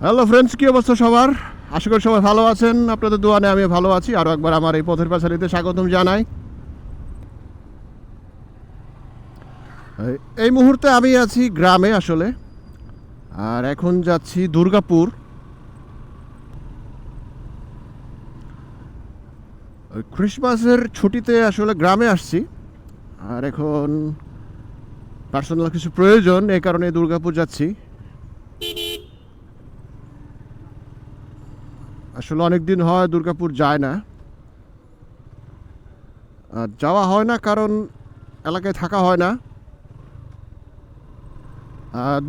Hello friends কী অবস্থা সবার? আশা করি সবাই ভালো আছেন। আপনাদের দোয়ানে আমি ভালো আছি। আরও একবার আমার এই পথের পাশারিতে স্বাগতম জানাই। এই- মুহূর্তে আমি আছি গ্রামে আসলে। আর এখন যাচ্ছি দুর্গাপুর। ক্রিসমাসের ছুটিতে আসলে গ্রামে আসছি। আর এখন পার্সোনাল কিছু প্রয়োজন, এই কারণে দুর্গাপুর যাচ্ছি। আসলে অনেক দিন হয় দুর্গাপুর যায় না। আর যাওয়া হয় না কারণ এলাকায় থাকা হয় না।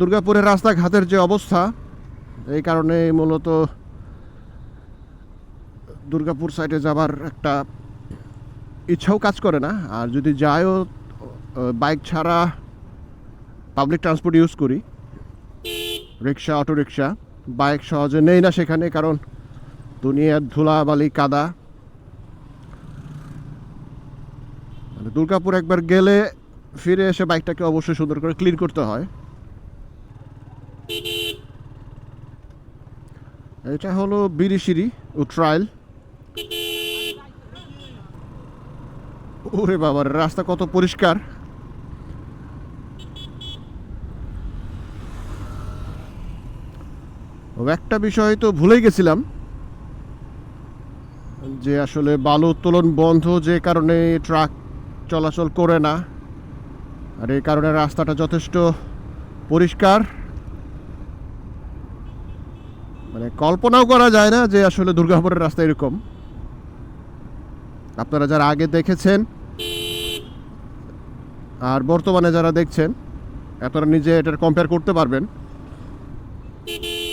দুর্গাপুরের রাস্তাঘাটের যে অবস্থা, এই কারণে মূলত দুর্গাপুর সাইডে যাবার একটা ইচ্ছাও কাজ করে না। আর যদি যায়ও বাইক ছাড়া পাবলিক ট্রান্সপোর্ট ইউজ করি। রিক্সা অটো রিক্সা বাইক সহজে নেই না সেখানে কারণ দুনিয়ার ধুলাবালি, কাদা। মানে দুর্গাপুর একবার গেলে ফিরে এসে বাইকটাকে অবশ্যই সুন্দর করে ক্লিন করতে হয়। এটা হলো বিরিশিরি ট্রায়াল। ওরে বাবার রাস্তা কত পরিষ্কার। ও একটা বিষয় তো ভুলেই গেছিলাম। যে আসলে বালু উত্তোলন বন্ধ যে কারণে ট্রাক চলাচল করে না, আর এই কারণে রাস্তাটা যথেষ্ট পরিষ্কার। মানে কল্পনাও করা যায় না যে আসলে দুর্গাপুরের রাস্তা এরকম। আপনারা যারা আগে দেখেছেন আর বর্তমানে যারা দেখছেন, আপনারা নিজে এটার কম্পেয়ার করতে পারবেন।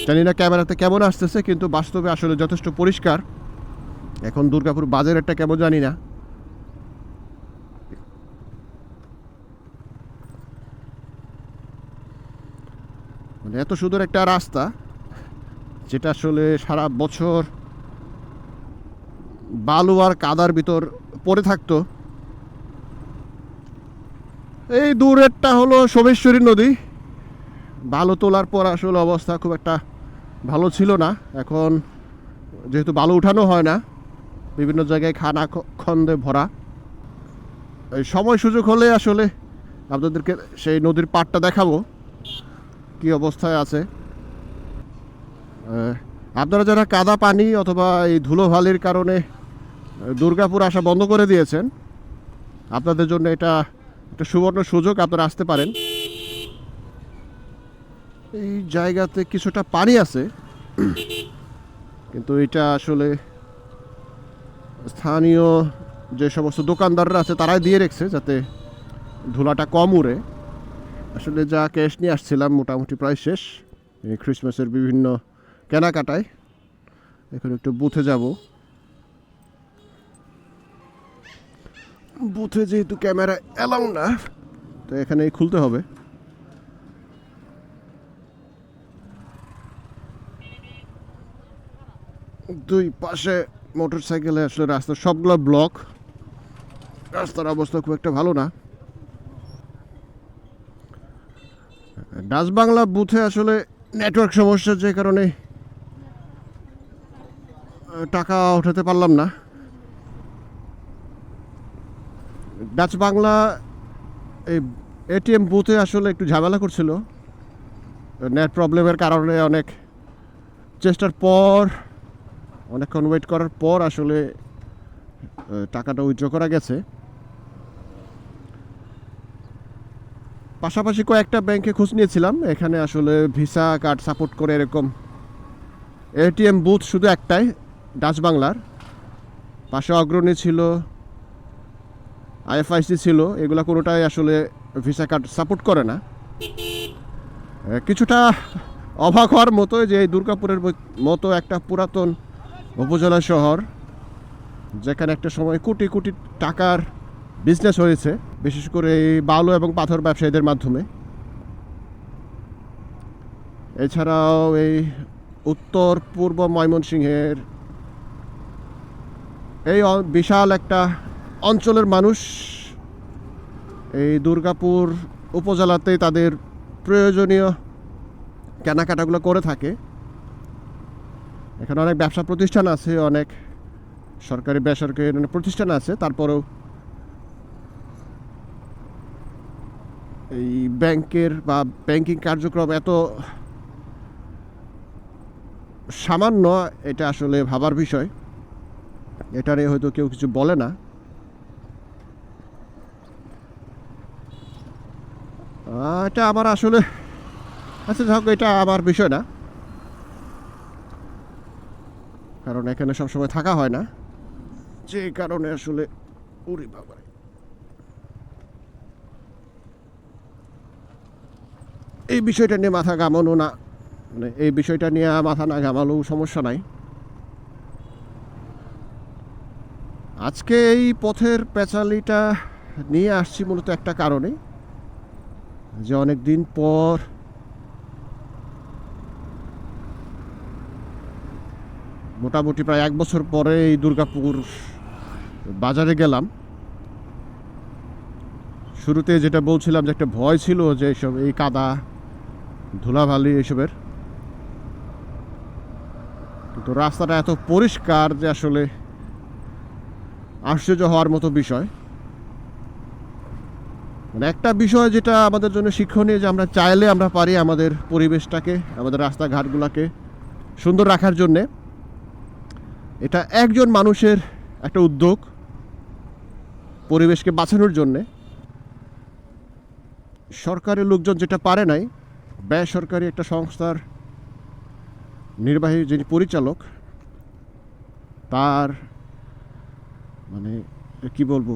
জানি না ক্যামেরাতে কেমন আসতেছে, কিন্তু বাস্তবে আসলে যথেষ্ট পরিষ্কার। এখন দুর্গাপুর বাজারেরটা কেমন জানি না। মানে এত সুন্দর একটা রাস্তা, যেটা আসলে সারা বছর বালু আর কাদার ভিতর পড়ে থাকতো। এই দূরেরটা হলো সোমেশ্বরী নদী। বালু তোলার পর আসলে অবস্থা খুব একটা ভালো ছিল না। এখন যেহেতু বালু উঠানো হয় না বিভিন্ন জায়গায় খানা খন্দে ভরা। সময় সুযোগ হলে আসলে আপনাদেরকে সেই নদীর পাড়টা দেখাবো। কি অবস্থায় আছে। আপনারা যারা কাদা পানি অথবা এই ধুলোভালির কারণে দুর্গাপুর আসা বন্ধ করে দিয়েছেন, আপনাদের জন্য এটা একটা সুবর্ণ সুযোগ, আপনারা আসতে পারেন। এই জায়গাতে কিছুটা পানি আছে। কিন্তু এটা আসলে স্থানীয় যে সমস্ত দোকানদাররা আছে, তারাই দিয়ে রেখেছে যাতে ধুলাটা কম উড়ে। আসলে যা ক্যাশ নিয়ে আসছিলাম, মোটামুটি প্রায় শেষ। এই ক্রিসমাসের বিভিন্ন কেনাকাটায়। এখন একটু বুথে যাব। বুথে যেহেতু ক্যামেরা অ্যালাউ না, তো এখানেই খুলতে হবে। দুই পাশে মোটর সাইকেলে আসলে রাস্তা সবগুলো ব্লক, রাস্তার অবস্থা খুব একটা ভালো না। ডাচ বাংলা বুথে আসলে নেটওয়ার্ক সমস্যা যে কারণে টাকা উঠাতে পারলাম না। ডাচ বাংলা এই এটিএম বুথে আসলে একটু ঝামেলা করছিল। নেট প্রবলেমের কারণে অনেক চেষ্টার পর অনেকক্ষণ ওয়েট করার পর আসলে টাকাটা উইথড্র করা গেছে। পাশাপাশি কয়েকটা ব্যাংকে খোঁজ নিয়েছিলাম, এখানে আসলে ভিসা কার্ড সাপোর্ট করে এরকম। এটিএম বুথ শুধু একটাই ডাচ বাংলার পাশে অগ্রণী ছিল আইএফআইসি ছিল, এগুলো কোনোটাই আসলে ভিসা কার্ড সাপোর্ট করে না। কিছুটা অবাক হওয়ার মতো যে এই দুর্গাপুরের মতো একটা পুরাতন উপজেলা শহর, যেখানে একটা সময় কোটি কোটি টাকার বিজনেস হয়েছে, বিশেষ করে এই বালু এবং পাথর ব্যবসায়ীদের মাধ্যমে। এছাড়াও এই উত্তর পূর্ব ময়মনসিংহের এই বিশাল একটা অঞ্চলের মানুষ এই দুর্গাপুর উপজেলাতেই তাদের প্রয়োজনীয় কেনাকাটাগুলো করে থাকে। এখানে অনেক ব্যবসা প্রতিষ্ঠান আছে, অনেক সরকারি, বেসরকারি অনেক প্রতিষ্ঠান আছে, তারপরেও এই ব্যাংকের বা ব্যাংকিং কার্যক্রম এত সামান্য, এটা আসলে ভাবার বিষয়। এটারে হয়তো কেউ কিছু বলে না। এটা আমার আসলে আচ্ছা যাই হোক, এটা আমার বিষয় না। কারণ এখানে সবসময় থাকা হয় না। যে কারণে আসলে উরি বাবা এই বিষয়টা নিয়ে মাথা ঘামানো না। মানে এই বিষয়টা নিয়ে মাথা না ঘামালেও সমস্যা নাই। আজকে এই পথের পেঁচালিটা নিয়ে আসছি মূলত একটা কারণে। যে অনেক দিন পর মোটামুটি প্রায় এক বছর পরে এই দুর্গাপুর বাজারে গেলাম। শুরুতে যেটা বলছিলাম যে একটা ভয় ছিল যে এসব এই কাদা, ধুলাভালি এসবের। কিন্তু রাস্তাটা এত পরিষ্কার যে আসলে আশ্চর্য হওয়ার মতো বিষয়। মানে একটা বিষয় যেটা আমাদের জন্য শিক্ষণীয় যে আমরা চাইলে আমরা পারি আমাদের পরিবেশটাকে, আমাদের রাস্তাঘাটগুলোকে সুন্দর রাখার জন্যে। এটা একজন মানুষের একটা উদ্যোগ পরিবেশকে বাঁচানোর জন্যে। সরকারের লোকজন যেটা পারে নাই, বেসরকারি একটা সংস্থার নির্বাহী যিনি পরিচালক, তার মানে কি বলব?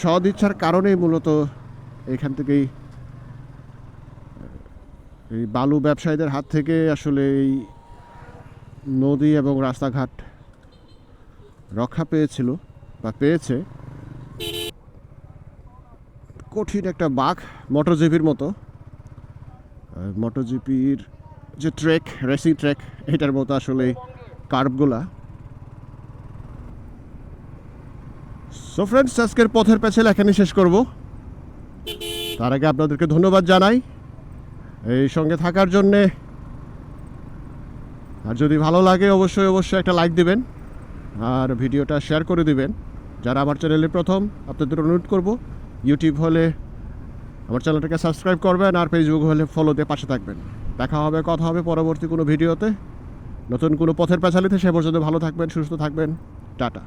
সদ ইচ্ছার কারণেই মূলত এখান থেকেই এই বালু ব্যবসায়ীদের হাত থেকে আসলে এই নদী এবং রাস্তাঘাট রক্ষা পেয়েছিল বা পেয়েছে। কঠিন একটা বাঘ মোটরজিপির মতো। মোটরজিপির যে ট্রেক, রেসিং ট্রেক, এটার মতো আসলে কার্ভগুলা। সো ফ্রেন্ডস আজকের পথের পেছাল এখানে শেষ করব। তার আগে আপনাদেরকে ধন্যবাদ জানাই। এই সঙ্গে থাকার জন্যে। আর যদি ভালো লাগে অবশ্যই অবশ্যই একটা লাইক দিবেন। আর ভিডিওটা শেয়ার করে দিবেন। যারা আমার চ্যানেলে প্রথম, আপনাদের অনুরোধ করব ইউটিউব হলে আমার চ্যানেলটাকে সাবস্ক্রাইব করবেন আর ফেসবুক হলে ফলো দিয়ে পাশে থাকবেন। দেখা হবে, কথা হবে পরবর্তী কোনো ভিডিওতে নতুন কোনো পথের পেছালিতে সে পর্যন্ত ভালো থাকবেন, সুস্থ থাকবেন। টাটা।